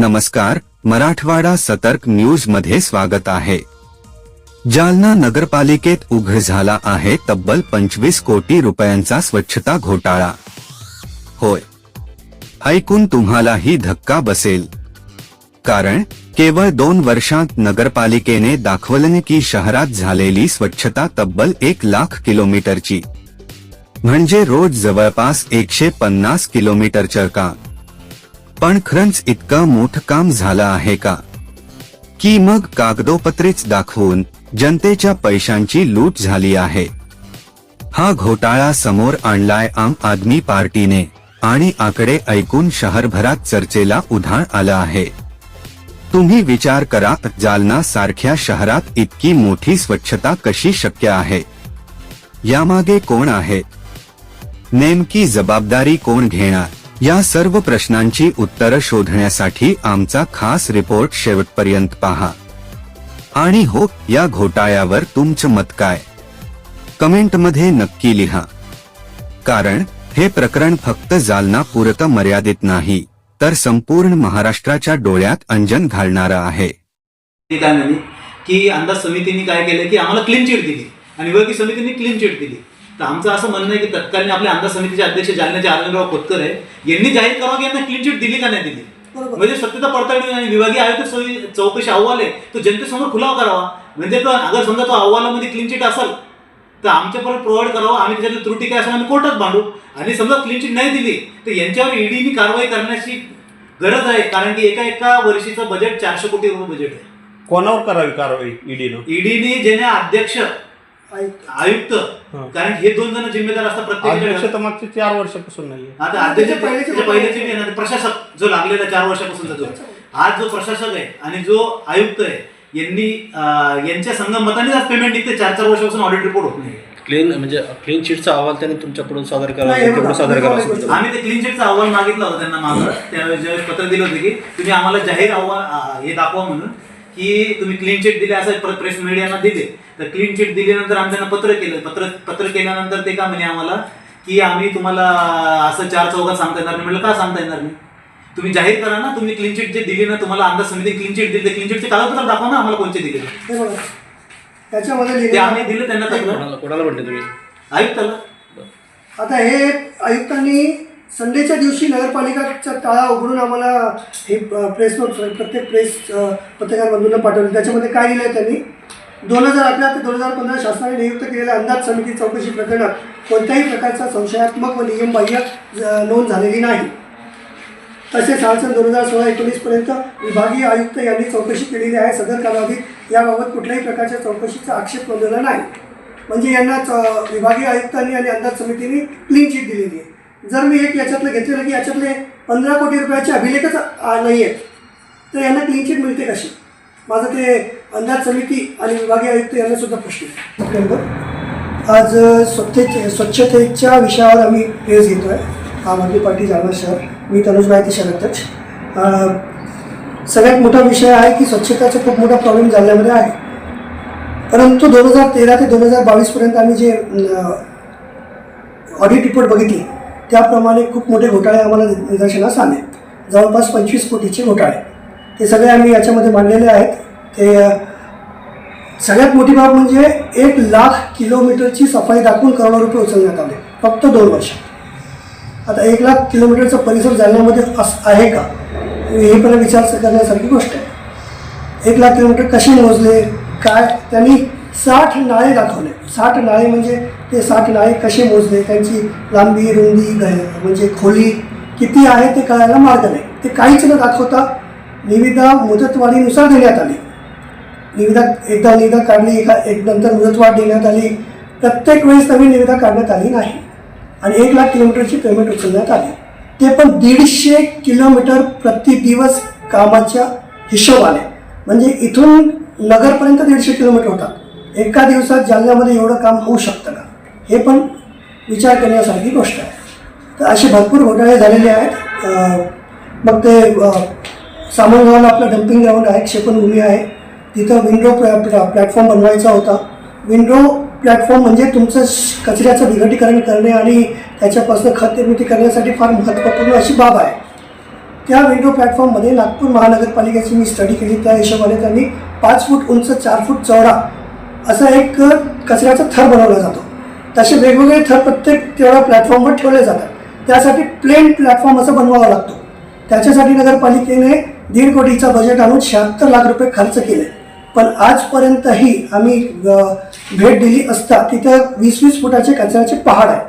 नमस्कार मराठवाडा सतर्क न्यूजमध्ये स्वागत आहे. जालना नगरपालिकेत उघड झाला आहे तब्बल पंचवीस कोटी रुपयांचा स्वच्छता घोटाळा. होय. ऐकून तुम्हालाही धक्का बसेल. कारण केवळ दोन वर्षांत नगरपालिकेने दाखवलं की शहरात झालेली स्वच्छता तब्बल एक लाख किलोमीटरची. म्हणजे रोज जवळपास एकशे पन्नास किलोमीटरच्या का? पण खरंच इतकं मोठं काम झालं आहे का? की मग कागदोपत्रेच दाखवून जनतेच्या पैशांची लूट झाली आहे. हा घोटाळा समोर आणलाय आम आदमी पार्टीने आणि आकडे ऐकून शहरभरात चर्चेला उधाण आलं आहे. तुम्ही विचार करा जालना सारख्या शहरात इतकी मोठी स्वच्छता कशी शक्य आहे? यामागे कोण आहे? नेमकी जबाबदारी कोण घेणार? या सर्व प्रश्नांची उत्तरं शोधण्यासाठी आमचा खास रिपोर्ट शेवटपर्यंत पहा. आणि हो या घोटाळ्यावर तुमचं मत काय? कमेंटमध्ये नक्की लिहा. कारण हे प्रकरण फक्त जालना पुरतं मर्यादित नाही तर संपूर्ण महाराष्ट्राच्या डोळ्यात अंजन घालणारं आहे. काय म्हणे की अंदाज समितीने काय केलं की आम्हाला क्लीन चिट दिली. आणि समितीने क्लीन चिट दिली. तर आमचं असं म्हणणं आहे की तत्कालीन आपल्या अंदाज समितीचे अध्यक्ष जालन्याचे अरविंदराव खोतकर आहे यांनी जाहीर करावं की यांना क्लीन चिट दिली का नाही दिली? म्हणजे सत्यता पडताळणी आणि विभागीय आयुक्त चौकशी अहवाल आहे तो जनतेसमोर खुलावा करावा. म्हणजे तो अगर समजा तो अहवालामध्ये क्लीन चिट असेल तर आमच्यापर्यंत प्रोव्हाइड करावं आम्ही त्याच्यातली त्रुटी काय असेल आम्ही कोर्टात भांडू आणि समजा क्लीन चिट नाही दिली तर यांच्यावर ईडीने कारवाई करण्याची गरज आहे कारण की एका एका वर्षीचं बजेट चारशे कोटी रुपये बजेट आहे. कोणावर करावी कारवाई? ईडीनं ईडीने ज्याने अध्यक्ष आयुक्त. कारण हे दोन जण जिम्मेदार असतात प्रत्येक तर मागच्या चार वर्षापासून नाहीये. आता अध्यक्ष पहिल्याचे ना, प्रशासक जो लागलेला चार वर्षापासूनचा जो आज जो प्रशासक आहे आणि जो आयुक्त आहे यांनी यांच्या संगमतानेच आज पेमेंट निघते. चार चार वर्षापासून ऑडिट रिपोर्ट होत नाही. क्लीन म्हणजे क्लीन शीटचा अहवाल त्याने तुमच्याकडून सादर करावा नाही, हे तेवढं सादर हे करावं. आम्ही ते क्लीन चिटचा अहवाल मागितला होता त्यांना मागं. त्यावेळेस ज्यावेळेस पत्र दिलं होतं की तुम्ही आम्हाला जाहीर अहवाल हे दाखवा म्हणून. की तुम्ही क्लीन चिट दिले असं प्रेस मीडियाना दिले. तर क्लीन चिट दिल्यानंतर आम्ही त्यांना पत्र केलं. पत्र पत्र केल्यानंतर ते का म्हणे आम्हाला की आम्ही तुम्हाला असं चार चौघात सांगता येणार नाही. म्हटलं का सांगता येणार नाही? तुम्ही जाहीर करा ना तुम्ही क्लीन चिट जे दिली ना तुम्हाला अंदाज समिती क्लीन चिट दिली क्लीन चिटचे कागदपत्र दाखवा ना आम्हाला कोणते दिले. हे बघा. त्याच्यामध्ये ते आम्ही दिले त्यांना तक्रार कोणाला कोणाला म्हणले तुम्ही? आयुक्ताला. आता हे आयुक्तांनी संडेच्या दिवशी नगरपालिकाचा ताळा उघडून आम्हाला हे प्रेस नोट प्रत्येक प्रेस पत्रकारांमधून पाठवले. त्याच्यामध्ये काय लिहिलं आहे त्यांनी? दोन हजार अकरा ते दोन हजार पंधरा शासनाने नियुक्त केलेल्या अंदाज समिती चौकशी प्रकरणात कोणत्याही प्रकारचा संशयात्मक व नियमबाह्य नोंद झालेली नाही. तसेच साल दोन हजार सोळा एकोणीसपर्यंत विभागीय आयुक्त यांनी चौकशी केलेली आहे. सदर कालावधीत याबाबत कुठल्याही प्रकारच्या चौकशीचा आक्षेप नोंदवला नाही. म्हणजे यांना च- विभागीय आयुक्तांनी आणि अंदाज समितीने क्लीन चिट दिलेली आहे. जर मी एक याच्यातलं घेतलेलं की याच्यातले पंधरा कोटी रुपयाचे अभिलेखच नाही आहेत तर यांना क्लीन चिट मिळते कशी? माझं ते अंदाज समिती आणि विभागीय आयुक्त यांना सुद्धा प्रश्न आज स्वच्छते स्वच्छतेच्या विषयावर आम्ही प्रेस घेतो आहे आम आदमी पार्टी जालना शहर. मी तनुज माहिती शहराध्यक्ष. सगळ्यात मोठा विषय आहे की स्वच्छताचा खूप मोठा प्रॉब्लेम जालन्यामध्ये आहे. परंतु दोन हजार तेरा ते दोन हजार बावीसपर्यंत आम्ही जे ऑडिट रिपोर्ट बघितली त्याप्रमाणे खूप मोठे घोटाळे आम्हाला निदर्शनास आले. जवळपास पंचवीस कोटीचे घोटाळे. ते सगळे आम्ही याच्यामध्ये मांडलेले आहेत. ते सगळ्यात मोठी बाब म्हणजे एक लाख किलोमीटरची सफाई दाखवून करोडो रुपये उचलण्यात आले. फक्त दोन वर्ष आता एक लाख किलोमीटरचा परिसर जालन्यामध्ये अस आहे का? हे पण विचार करण्यासारखी गोष्ट आहे. एक लाख किलोमीटर कसे मोजले? काय? त्यांनी साठ नाळे दाखवले. साठ नाळे म्हणजे ते साठ नाळे कसे मोजले? त्यांची लांबी रुंदी म्हणजे खोली किती आहे ते कळायला मार्ग नाही. ते काहीच न दाखवता निविदा मुदतवाढीनुसार देण्यात आली. निविदा एकदा निविदा काढली एका एक नंतर मुदतवाढ देण्यात आली. प्रत्येक वेळेस नवीन निविदा काढण्यात आली नाही. आणि एक लाख किलोमीटरची पेमेंट उचलण्यात आली. ते पण दीडशे किलोमीटर प्रति दिवस कामाच्या हिशोबाने. म्हणजे इथून नगरपर्यंत दीडशे किलोमीटर होतात. एका दिवसात जालन्यामध्ये एवढं काम होऊ शकतं का? हे पण विचार करण्यासारखी गोष्ट आहे. तर असे भरपूर घोटाळे झालेले आहेत. मग ते अं, सामनगावला आपलं डम्पिंग ग्राउंड आहे क्षेपणभूमी आहे. तिथं विंडो प्लॅटफॉर्म बनवायचा होता. विंडो प्लॅटफॉर्म म्हणजे तुमचं कचऱ्याचं विघटीकरण करणे आणि त्याच्यापासून खत निर्मिती करण्यासाठी फार महत्त्वपूर्ण अशी बाब आहे. त्या विंडो प्लॅटफॉर्ममध्ये नागपूर महानगरपालिकेची मी स्टडी केली. त्या हिशोबाने त्यांनी पाच फूट उंच चार फूट चौडा असा एक कचऱ्याचा थर बनवला जातो. तसे वेगवेगळे थर प्रत्येक तेवढ्या प्लॅटफॉर्मवर ठेवले जातात. त्यासाठी प्लेन प्लॅटफॉर्म असं बनवावा लागतो. त्याच्यासाठी नगरपालिकेने दीड कोटीचा बजेट आणून शहात्तर लाख रुपये खर्च केले. पण आजपर्यंतही आम्ही भेट दिली असता तिथं वीस वीस फुटाचे कचऱ्याचे पहाड आहेत.